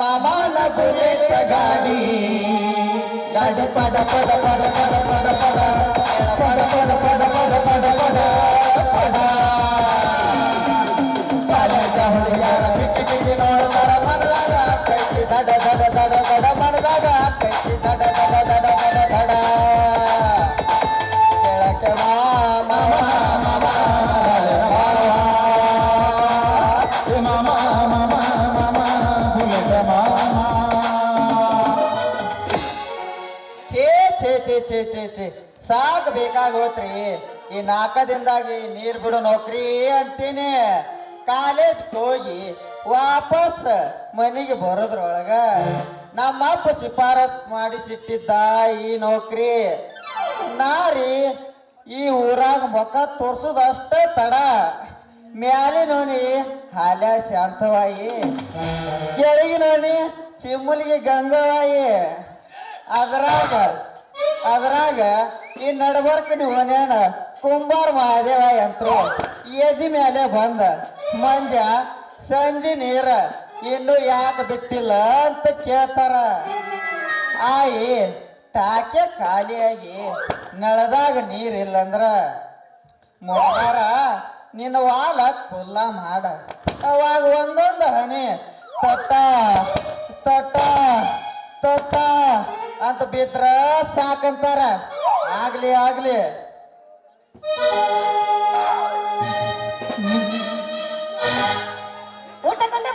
ಮಾಮನ ಬುಲೆಟ್ ಗಾಡಿ ಗಾಡಿ ಪಡ ಪಡ ಪಡ ಪಡ ಪಡ ಪಡ ಪಡ ಪಡ ಪಡ ಪಡ ಪಡ ಪಡ ಛೇ ಛೇ ಛೇ. ಸಾಕ್ ಬೇಕಾಗೋತ್ರಿ. ಈ ನಾಲ್ಕದಿಂದಾಗಿ ನೀರ್ ಬಿಡು ನೌಕರಿ ಅಂತೀನಿ. ಕಾಲೇಜ್ ಹೋಗಿ ವಾಪಸ್ ಮನೆಗೆ ಬರೋದ್ರೊಳಗ ನಮ್ಮಪ್ಪ ಶಿಫಾರಸ್ ಮಾಡಿಸಿಟ್ಟಿದ್ದ ಈ ನೌಕರಿ. ನಾರಿ ಈ ಊರಾಗ ಮುಖ ತೋರ್ಸುದಷ್ಟೇ ತಡ. ಮ್ಯಾಲಿನೋನಿ ಹಾಲ್ಯ ಶಾಂತವಾಯಿ. ಕೆಳಗಿನೋನಿ ಚಿಮ್ಮಲಿಗೆ ಗಂಗವಾಯಿ. ಅದ್ರಾಗ ಅದ್ರಾಗ ಈ ನಡಬರ್ಕ ನೀವು ಕುಂಬಾರ ಮಹಾದೇವ ಯಂತ್ರ, ಎದಿ ಮೇಲೆ ಬಂದ, ಮಂಜ, ಸಂಜೆ ನೀರ, ಇನ್ನು ಯಾಕೆ ಬಿಟ್ಟಿಲ್ಲ ಅಂತ ಕೇಳ್ತಾರ. ಆಯಿ, ಟಾಕೆ ಖಾಲಿಯಾಗಿ ನಳದಾಗ ನೀರಿಲ್ಲಂದ್ರ ಮೊಳಗಾರ ನಿನ್ನ ವಾಲ ಕುಲ್ಲ ಮಾಡ. ಅವಾಗ ಒಂದೊಂದು ಹನಿ, ತಟ್ಟ ತಟ್ಟ ತಟ್ಟ ಅಂತ ಬಿದ್ರ ಸಾಕಂತಾರ. ಆಗ್ಲಿ ಆಗ್ಲಿ. ಊಟಕೊಂಡ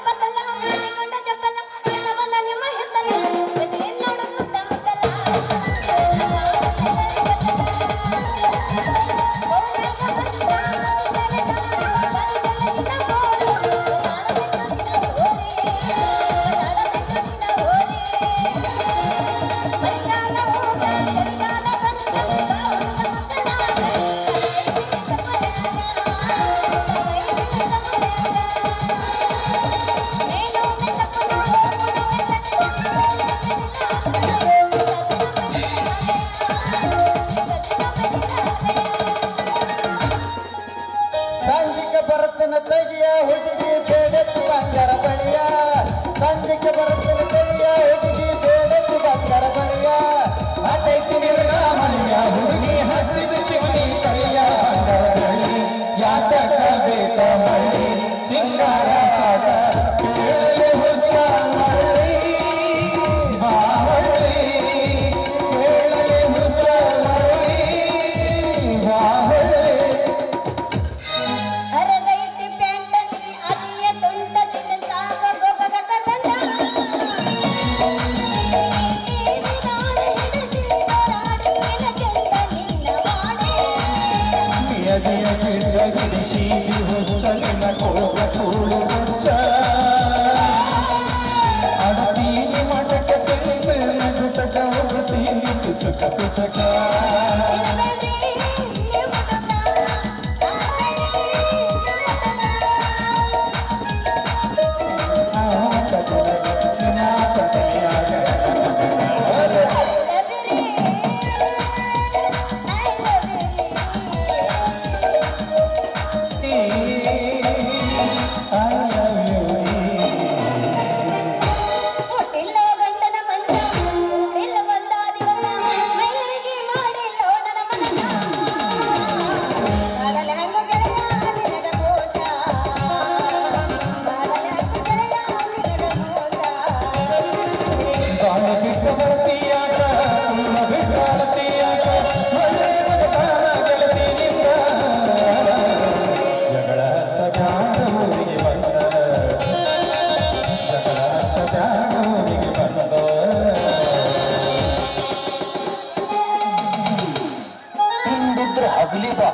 ತಿಂದಿದ್ರ ಹಗಲಿ ಬಾ.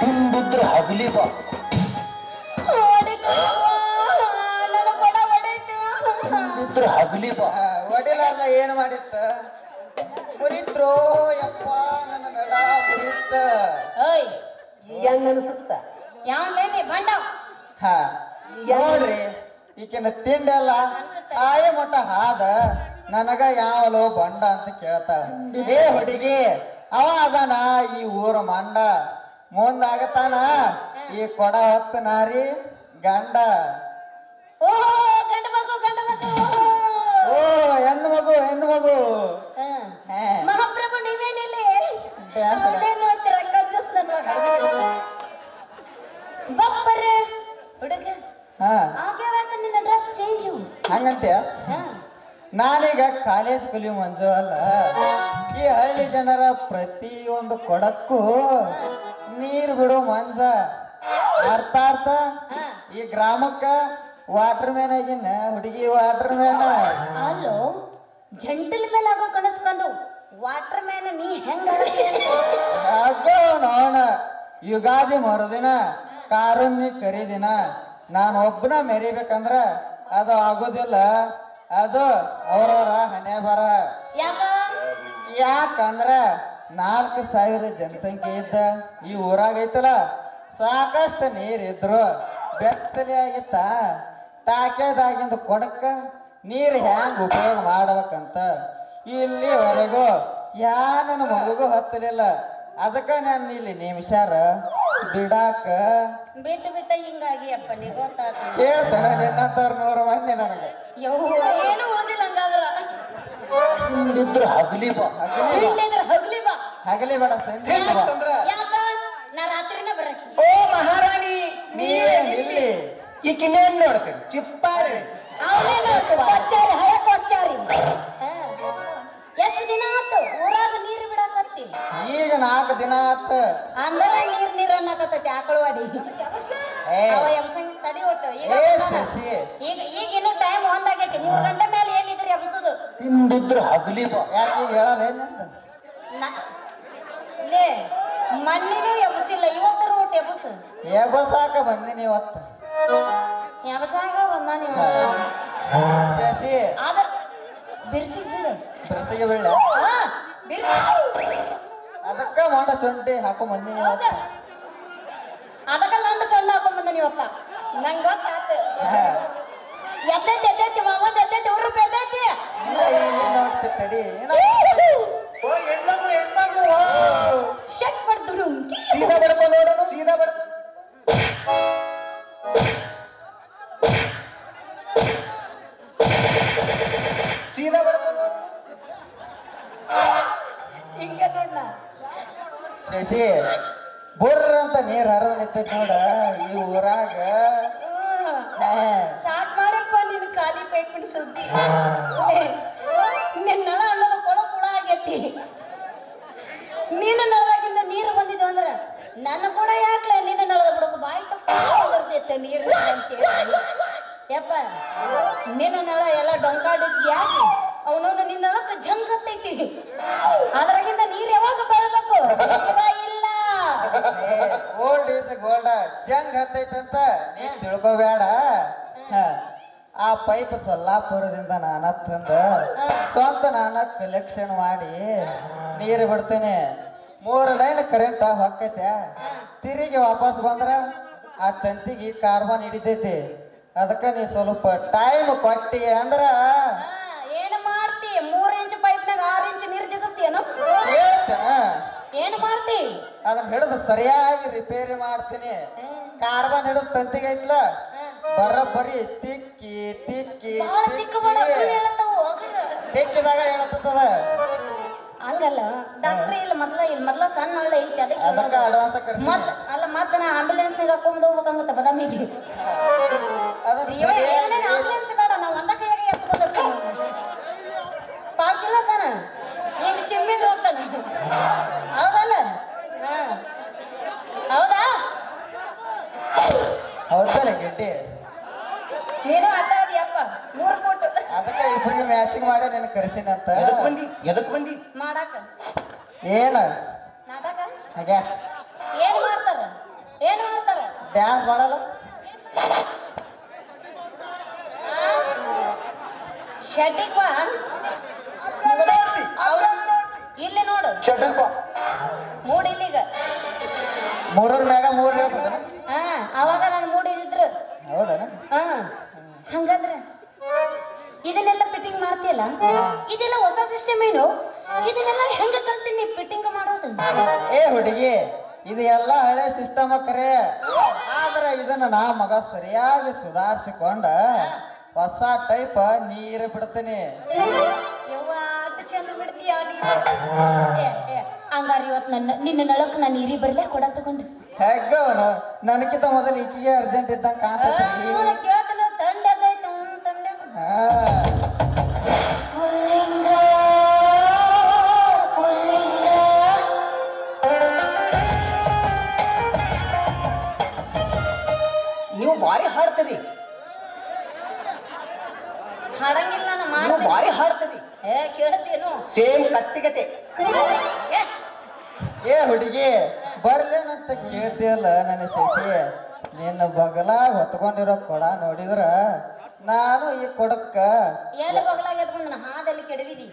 ತಿಂದಿದ್ರ ಹಗಲಿ ಬಾ. ತಿಂದಿದ್ರ ಹಗಲಿ ಬಾ. ಒಡಿಲಾರ್ದ ಏನ್ ಮಾಡಿತ್ತ? ಮುರಿತ್ರೋ ಯಪ್ಪ ನನ್ನ ನಡ ಮುರಿತ್ತ. ಹಂಗ ಹೆಂಗ ಅನ್ಸುತ್ತ? ಯಾವನ್ಲೇನಿ ಬಂಡ? ಹಾ ನೋಡ್ರಿ ಈಕಿನ ತಿಂಡಲ್ಲ ಆಯ ಮಟ್ಟ ಹಾದ ನನಗ ಯಾವಲೋ ಬಂಡ ಅಂತ ಕೇಳ್ತಾಳ. ಏ ಹುಡುಗಿ ಅವ ಅದಾನ ಈ ಊರ ಮಂಡ ಮುಂದಾಗತಾನ? ಈ ಕೊಡ ಹೊತ್ತು ನಾರಿ ಗಂಡ. ಓ ಗಂಡ ಮಗು ಓ ಹೆಣ್ಣು ಮಗು ಹೆಣ್ಣು ಮಗು. ಮಹಾಪ್ರಭು ನೀವೇನಿಲ್ಲಿ? ನೋಡ್ತೀರ ಬಪ್ಪರೆ ಹುಡುಗ. ನಿನ್ನ ಡ್ರೆಸ್ ಚೇಂಜು ಹಂಗಂತ್ಯ? ನಾನೀಗ ಕಾಲೇಜ್ ಕಲಿಯೋ ಮಂಜು ಅಲ್ಲ. ಈ ಹಳ್ಳಿ ಜನರ ಪ್ರತಿಯೊಂದು ಕೊಡಕ್ಕೂ ನೀರು ಬಿಡೋ ಮಂಜ. ಅರ್ಥ ಅರ್ಥ ಈ ಗ್ರಾಮಕ್ಕ ವಾಟರ್ ಮ್ಯಾನ್ ಆಗಿನ ಹುಡುಗಿ ವಾಟರ್ ಮ್ಯಾನ್ ಅಲ್ಲೋ ಜಂಟಲ್ ಮೇಲೆ ಆಗೋ ಕನಸ್ಕೊಂಡು ವಾಟರ್ ಮ್ಯಾನ್ ನೀ ಹೆಂಗ ಹಾಗೋ ನೋಣ ಯುಗಾದಿ ಮರುದಿನ ಕಾರುಣ್ಯ ಕರಿದಿನ. ನಾನು ಒಬ್ಬನ ಮೆರಿಬೇಕಂದ್ರ ಅದು ಆಗೋದಿಲ್ಲ. ಅದು ಅವ್ರವ್ರ ಹಣೆ ಬರ. ಯಾಕ? ಯಾಕಂದ್ರ ನಾಲ್ಕು ಸಾವಿರ ಜನಸಂಖ್ಯೆ ಇದ್ದ ಈ ಊರಾಗ ಐತಲ್ಲ ಸಾಕಷ್ಟು ನೀರಿದ್ರು ಬೆತ್ತಲೆ ಆಗಿತ್ತ ಟಾಕ್ಯದಾಗಿಂದ ಕೊಡಕ್ಕ ನೀರು ಹ್ಯಾಂಗ ಉಪಯೋಗ ಮಾಡ್ಬೇಕಂತ ಇಲ್ಲಿವರೆಗೂ ಯಾ ನನ್ನ ಮಗುಗೂ ಹತ್ತಲಿಲ್ಲ. ಅದಕ್ಕ ನಾನು ಇಲ್ಲಿ ನಿಮಿಷಾರ ಬಿಡಾಕ ಬಿಟ್ಟು ಬಿಟ್ಟ ಹಿಂಗಾಗಿ ಅಪ್ಪ ನೀ ಗೊತ್ತಾತ ಕೇಳ್ತಾನ ನಿನ್ನಂತವ್ರ ನೂರು ಮಂದಿ ನನಗೆ. ಏನು ಉಳಿದಿಲ್ಲ ಹಂಗಾದ್ರ. ಹಿಂದಿದ್ರು ಹಗಲಿ ಬಾ. ಹಗಲಿ ಬಾ ಹಗ್ಲಿ ಬಾ. ಹಗಲಿ ಬೇಡ ಸಂಜೆ ಬಾ. ಯಾಕ? ನಾ ರಾತ್ರಿನ ಬರಕ್ಕೆ. ಓ ಮಹಾರಾಣಿ ನೀವೇ ಇಲ್ಲಿ. ನೋಡ್ತೀನಿ ಚಿಪ್ಪಾರೆ. ಚಿಪ್ಪಾರಿ ಅವನೇನು ಕೊಚ್ಚಾರಿ ಹಯ ಕೊಚ್ಚಾರಿ ಎಷ್ಟು ದಿನ ಆತು? ಊರಾಗ ನೀರು ಬಿಡಾಕತ್ತಿ? ಈಗ ನಾಲ್ಕು ದಿನ ಆತ. ಅಂದ್ರ ನೀರ್ ನೀರ್ ಅನ್ನಕತ್ತೈತಿ ಆಕಳವಾಡಿ. ಅವ ತಡಿ ಒಟ್ಟು. ಈಗ ಏ ಸಸಿ. ಈಗ ಈಗ ಇನ್ನು ಟೈಮ್ ಒಂದಾಗೈತಿ. ಮೂರ್ ಗಂಟೆ ಮೇಲೆ ಏನಿದ್ರಿ ಎಬ್ಸುದು ಹಿಂದಿದ್ರು ಹಗಲಿ ಬಾ. ಯಾಕೆ ಹೇಳಲ್ಲ ಏನಂತ ನ- ಲೇ ಮಣ್ಣಿನೂ ಎಬ್ಸಿಲ್ಲ ಇವತ್ತರ ಒಟ್ಟು ಎಬ್ಸು ಎಬಸಾಕ ಬಂದಿನಿ ಇವತ್ತು. ಎಬ್ಸಾಗ ಬಂದ ನೀವು ಸಸಿ. ಆದ್ರ ಬಿರ್ಸಿ ಬಿಡು. ಬಿರ್ಸಿಗೆ ಬೀಳ ಹಾ ಬಿರ್ಸಿ. ಅದಕ್ಕ ಮಾಡ ಚೊಂಟಿ ಹಾಕೋ ಬಂದಿನಿ ಇವತ್ತು. ಅದಕ್ಕ ಲಂಡ ಚಂಡ ಹಾಕೊಂಡ್ ಬಂದ ನೀವಪ್ಪ ನಂಗ್ ಗೊತ್ತಾತು. ಎದ್ದೈತಿ ಎದ್ದೈತಿ ಮಾಮದ್ ಎದ್ದೈತಿ ಅವ್ರ ರೂಪಾಯಿ ಎದ್ದೈತಿ ಇಲ್ಲ ಏನ್ ನೋಡ್ತಿ ತಡಿ ಓ ಶಕ್ ಸೀದಾ ಬಡ್ಕೊ ನೋಡೋಣ ಸೀದಾ ಬಡ್ಕೊ ಸೀದಾ ಬಡ್ಕೊ ಹಿಂಗ ಶಶಿ ಬುರ್ರ ಅಂತ ನೀರ್ ಹರಿದ ನಿಂತೈತಿ ನೋಡ ಈ ಊರಾಗ. ಸಾಕ್ ಮಾಡಪ್ಪ ನಿನ್ ಖಾಲಿ ಪೇಟ್ಬಿಟ್ಟು ಸುದ್ದಿ. ನಿನ್ನ ನಳ ಅನ್ನೋದು ಕೊಳ ಕುಳ ಆಗೈತಿ. ನಿನ್ನ ನಳದಾಗಿಂದ ನೀರು ಬಂದಿದ್ದು ಅಂದ್ರ ನನ್ನ ಕೂಡ ಯಾಕ್ಲೆ ನಿನ್ನ ನಳದ ಬಿಡೋಕೆ ಬಾಯಿ ತಪ್ಪ ಬರ್ತೈತೆ ನೀರು ಅಂತೇಳಿ ಯಪ್ಪ ನಿನ್ನ ನಳ ಎಲ್ಲ ಡೊಂಕಾಡಿಸ್ಗೆ ಯಾಕೆ? ಅವನವನು ನಿನ್ನ ನಳಕ್ಕೆ ಜಂಕ್ ಹತ್ತೈತಿ. ಅದ್ರಾಗಿಂದ ನೀರು ಯಾವಾಗ ಬರಬೇಕು ಓಲ್ಡ್ ಈಸ್ ಗೋಲ್ಡ್ ಜಂಗ್ ಹತ್ತೈತಂತ, ನೀನ್ ತಿಳ್ಕೊಬೇಡ. ಆ ಪೈಪ್ ಸೊಲ್ಲಾಪುರದಿಂದ ನಾನ ತಂದ ಸ್ವಂತ ನಾನ ಕಲೆಕ್ಷನ್ ಮಾಡಿ ನೀರು ಬಿಡ್ತೇನೆ. ಮೂರು ಲೈನ್ ಕರೆಂಟ್ ಹೊಕ್ಕೈತೆ ತಿರುಗಿ ವಾಪಸ್ ಬಂದ್ರ ಆ ತಂತಿಗೆ ಕಾರ್ಬನ್ ಹಿಡಿತೈತಿ. ಅದಕ್ಕ ನೀ ಸ್ವಲ್ಪ ಟೈಮ್ ಕೊಟ್ಟಿ ಅಂದ್ರ ಹಾ, ಏನ್ ಮಾಡ್ತಿ ಮೂರ್ ಇಂಚ್ ಪೈಪ್ನಾಗ ಆರ್ ಇಂಚ್ ನೀರ್ ಜಿಗಿಸ್ತೀಯನು ಹೇಳ್ತೇನ ಏನ್ ಮಾಡ್ತಿ? ಅದನ್ನ ಹಿಡಿದು ಸರಿಯಾಗಿ ರಿಪೇರಿ ಮಾಡ್ತೀನಿ. ಕಾರ್ಬನ್ ಹಿಡಿದು ತಂತಿಗೈತ್ಲ ಐತ್ಲ. ಬರೋಬ್ಬರಿ ತಿಕ್ಕಿ ತಿಕ್ಕಿ ತಿಕ್ಕ ತಿಕ್ಕಿದಾಗ ಹೇಳತ್ತದ. ಹಂಗಲ್ಲ ಡಾಕ್ಟ್ರ್ ಇಲ್ಲ ಮೊದ್ಲ ಇಲ್ಲ ಮೊದ್ಲ ಸಣ್ಣ ಹಳ್ಳ ಐತಿ ಅದಕ್ಕೆ ಅಡ್ವಾನ್ಸ್ ಕರ್ಸಿ ಮತ್ ಅಲ್ಲ ಮತ್ತೆ ನಾ ಆಂಬುಲೆನ್ಸ್ ಹಾಕೊಂಡ್ ಹೋಗ್ಬೇಕಂಗತ್ತ ಬದಾಮಿಗೆ. ಆಂಬುಲೆನ್ಸ್ ಬೇಡ ನಾ ಒಂದ ಕೈಯಾಗ ಎತ್ಕೊಂಡ್ ಪಾಕಿಲ್ಲ ತಾನ? ಈಗ ಚಿಮ್ಮಿದ್ರು ಹೋಗ್ತಾನ ಹೌದಲ್ಲ ಹಾ ಹೌದಾ ಹೌದಲ್ಲ ಗೆಡ್ಡಿ? ನೀನು ಅಡ್ಡ ಅದಿಯಪ್ಪ ಮೂರ್ ಕೊಟ್ಟು ಅದಕ್ಕ ಮ್ಯಾಚಿಂಗ್ ಮಾಡಿ ನೀನು ಕರ್ಸಿನಂತ. ಎದಕ್ ಬಂದಿ? ಎದಕ್ ಬಂದಿ? ಮಾಡಾಕ. ಏನ? ನಾಟಕ? ಹಾಗೆ. ಏನ್ ಮಾಡ್ತಾರ? ಏನ್ ಮಾಡ್ತಾರ? ಡ್ಯಾನ್ಸ್ ಮಾಡಲ್ಲ? ಬಾ. ಇಲ್ಲಿ ನೋಡು. ಮೂಡ್ ಇಲ್ಲಿಗ. ಮೂರರ ಮ್ಯಾಗ ಮೂರ್ ಹೇಳ್ತದ ಹಾ ಅವಾಗ ನಾನು ಮೂಡ್ ಇದ್ರು ಹೌದನ ಹಾ. ಹಂಗಂದ್ರ ಇದನ್ನೆಲ್ಲ ಫಿಟ್ಟಿಂಗ್ ಮಾಡ್ತೀಯಲ್ಲ? ಇದೆಲ್ಲ ಹೊಸ ಸಿಸ್ಟಮ್ ಏನು? ಇದನ್ನೆಲ್ಲ ಹೆಂಗ ಕಲ್ತೀನಿ ಫಿಟ್ಟಿಂಗ್ ಮಾಡೋದು ಏ ಹುಡುಗಿ ಇದು ಎಲ್ಲ ಹಳೆ ಸಿಸ್ಟಮ್ ಕರೆ. ಆದ್ರೆ ಇದನ್ನ ನಾ ಮಗ ಸರಿಯಾಗಿ ಸುಧಾರಿಸಿಕೊಂಡ ಹೊಸ ಟೈಪ್ ನೀರು ಬಿಡ್ತೀನಿ. ಚಂದ ಬಿಡ್ತೀಯ ಹಂಗಾರ ಇವತ್ತು ನನ್ನ ನಿನ್ನ ನಳಕ್ ನಾನು ಇರಿ ಬರ್ಲೇ ಕೊಡ ತಗೊಂಡು. ಹೆಗ್ಗ ಅವನು. ನನಗಿಂತ ಮೊದಲು ಈಕಿಗೆ ಅರ್ಜೆಂಟ್ ಇದ್ದಂಗ ಕಾಣ್ತೈತಿ. ಕೇಳ್ತಾನ ತಂಡ ಪುಲ್ಲಿಂಗ ನೀವು ಬಾರಿ ಹಾಡ್ತೀರಿ. ಹಾಡಂಗಿಲ್ಲ ನಮ್ಮ ಬಾರಿ ಭಾರಿ ಹಾಡ್ತೀರಿ. ಏ ಕೇಳತ್ತೇನು ಸೇಮ್ ಕತ್ತಿಗತೆ. ಏ ಹುಡುಗಿ ಬರ್ಲೇನಂತ ಕೇಳ್ತಿಯಲ್ಲ ನನ್ನ ಶಶಿ ನಿನ್ನ ಬಗಲಾಗ ಹೊತ್ಕೊಂಡಿರೋ ಕೊಡ ನೋಡಿದ್ರ? ನಾನು ಈ ಕೊಡಕ್ಕ ಎಲ್ಲಿ ಬಗಲಾಗ ಎದ್ಕೊಂಡು ಹಾದಲ್ಲಿ ಕೆಡವಿದಿ.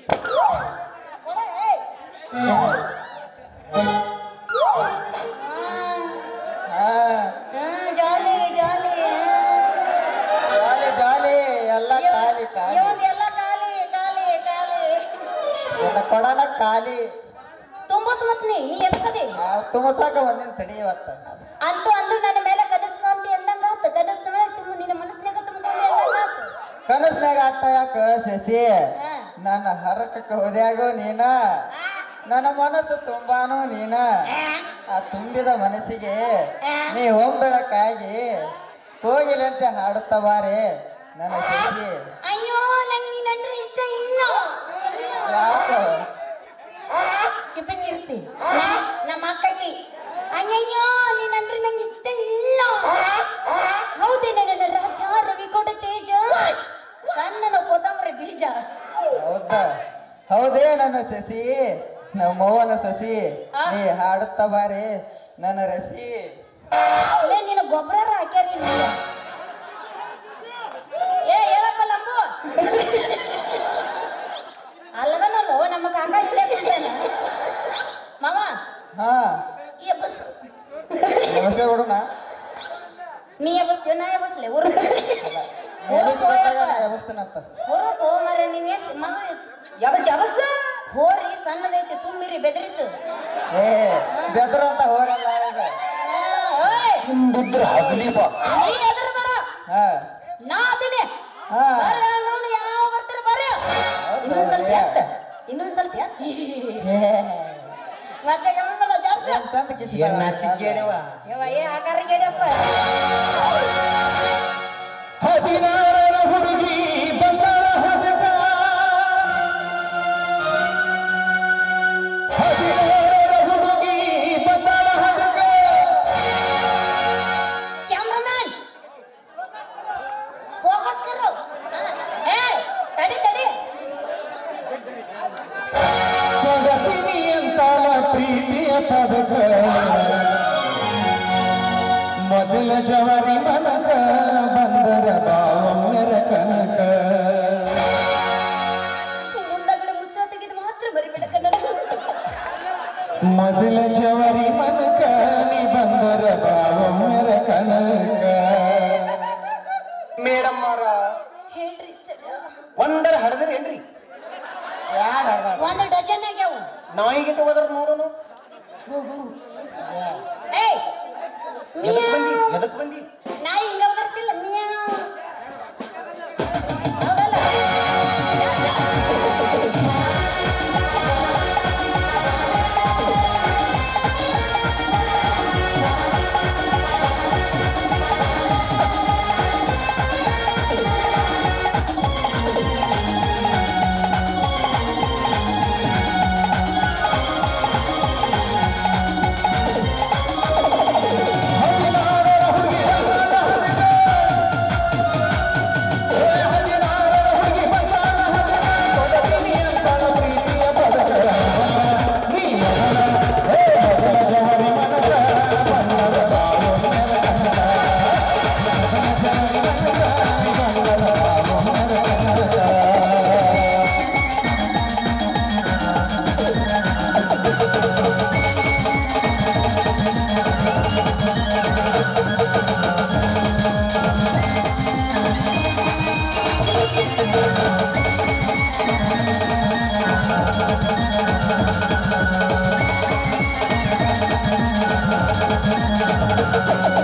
ಕೊಡ, ಏಯ್. ಆ, ಹಾ ಆ, ಜಾಲಿ ಜಾಲಿ. ಜಾಲಿ ಜಾಲಿ ಎಲ್ಲ ಖಾಲಿ ಎಲ್ಲ ಖಾಲಿ ಖಾಲಿ ಖಾಲಿ. ನಿನ್ನ ಕೊಡನ ಖಾಲಿ. ತುಂಬಸ್ ಮತ್ ನೀ ನೀ ಆ, ತುಂಬಸಾಕ ಒಂದಿನ ತಡಿ ಇವತ್ತ. ಅಂತೂ ಅಂದು ನನ್ನ ಮೇಲೆ ಕನಸ್ಕೊಂತ ಎಂದಂಗ ಆತು. ಕನಸ್ನ ಮೇಲೆ ತುಂಬ ನಿನ್ನ ಮನಸ್ಸಿನಾಗ ತುಂಬಿಕೊಂಡು ಕನಸ್ನಾಗ ಆತು. ಯಾಕ ಶಶಿ? ನನ್ನ ಹರಕಕ್ಕೆ ಹೋದ್ಯಾಗೋ ನೀನ? ನನ್ನ ಮನಸ್ಸು ತುಂಬಾನು ನೀನ? ಆ ತುಂಬಿದ ಮನಸ್ಸಿಗೆ ನೀ ಹೊಂಬೆಳಕಾಗಿ ಕೋಗಿಲಂತೆ ಹಾಡುತ್ತ ಬಾರಿ. ನನ್ನ ಶಶಿ. ಅಯ್ಯೋ ನಂಗೆ ನೀನಂದ್ರೆ ಇಷ್ಟ ಇಲ್ಲ ಯಾಕೆ ಇರ್ತಿ ನಮ್ಮ ಅಕ್ಕಿ ಅಯ್ಯಯ್ಯೋ ನೀನಂದ್ರೆ ನಂಗೆ ಇಷ್ಟ ಇಲ್ಲ ಹೌದೇನ ನನ್ನ ರಾಜ ರವಿಕೋಟ ತೇಜ ಸಣ್ಣನ ಕೊತ್ತಂಬರಿ ಹೌದಾ? ಹೌದೇ ನನ್ನ ಸಸಿ? ನಮ್ಮವ್ವನ ಸಸಿ? ನೀ ಹಾಡುತ್ತ ಬಾರಿ ನನ್ನ ರಸಿ. ನೀನು ನಿನ್ನ ಗೊಬ್ಬರ ಹಾಕ್ಯಾರಿ ನೀನು. ಏ ಹೇಳಪ್ಪ ಲಂಬು. ಅಲ್ಲದನಲ್ಲೋ ನಮ್ಮ ಕಾಕ ಇಲ್ಲೇ ಕುಂತಾನ. ಮಾವ. ಹಾ. ಈ ಎಬ್ಬಸ್. ನಮಸ್ತೆ ಹುಡುಗ ನೀ ಎಬ್ಬಸ್ತೀವ ನಾ ಎಬ್ಬಸ್ಲೆ ಊರು. ಹೋರಿ ಸಣ್ಣದೈತಿ ತುಂಬಿರಿ ಬೆದರಿತು ಏ ಬೆದರು ಅಂತ ಹೋರಲ್ಲ ಈಗ. ಹಿಂದಿದ್ರ ಹಗಲಿ ಬಾ. ನೀನ್ ಎದುರು ಬೇಡ. ಹಾ. ನಾ ಅದೀನಿ ಹಾ. ಬರ್ರಿ ನೋಡು ಯಾವ ಬರ್ತೀರ ಬರ್ರಿ. ಇನ್ನೊಂದ್ ಸ್ವಲ್ಪ ಎತ್ತ. ಇನ್ನೊಂದ್ ಸ್ವಲ್ಪ ಎತ್ತ. ಮತ್ತೆ ಗಮನ ಜಾಸ್ತಿ. ಏನ್ ಚಂದ ಕಿಸಿ ಏನ್ ನಾಚಿಕೆಯವ ಯವ್ವ ಏ ಆಕಾರ ಹದಿನಾರರ なるほど。